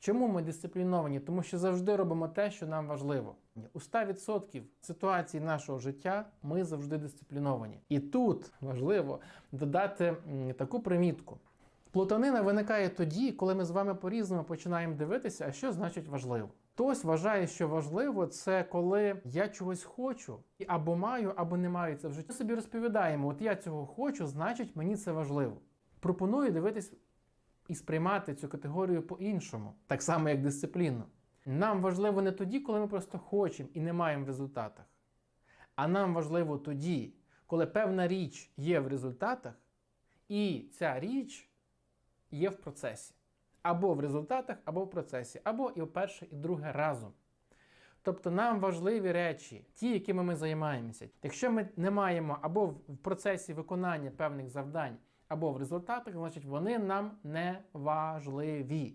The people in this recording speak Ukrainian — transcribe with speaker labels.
Speaker 1: Чому ми дисципліновані? Тому що завжди робимо те, що нам важливо. У 100% ситуацій нашого життя ми завжди дисципліновані. І тут важливо додати таку примітку. Плутанина виникає тоді, коли ми з вами по-різному починаємо дивитися, а що значить важливо. Хтось вважає, що важливо це коли я чогось хочу, і або маю, або не маю це в житті. Ми собі розповідаємо, от я цього хочу, значить мені це важливо. Пропоную дивитись і сприймати цю категорію по-іншому, так само як дисципліну. Нам важливо не тоді, коли ми просто хочемо і не маємо в результатах. А нам важливо тоді, коли певна річ є в результатах, і ця річ є в процесі. Або в результатах, або в процесі, або і перше, і друге разом. Тобто нам важливі речі, ті, якими ми займаємося. Якщо ми не маємо або в процесі виконання певних завдань, або в результатах, значить вони нам не важливі.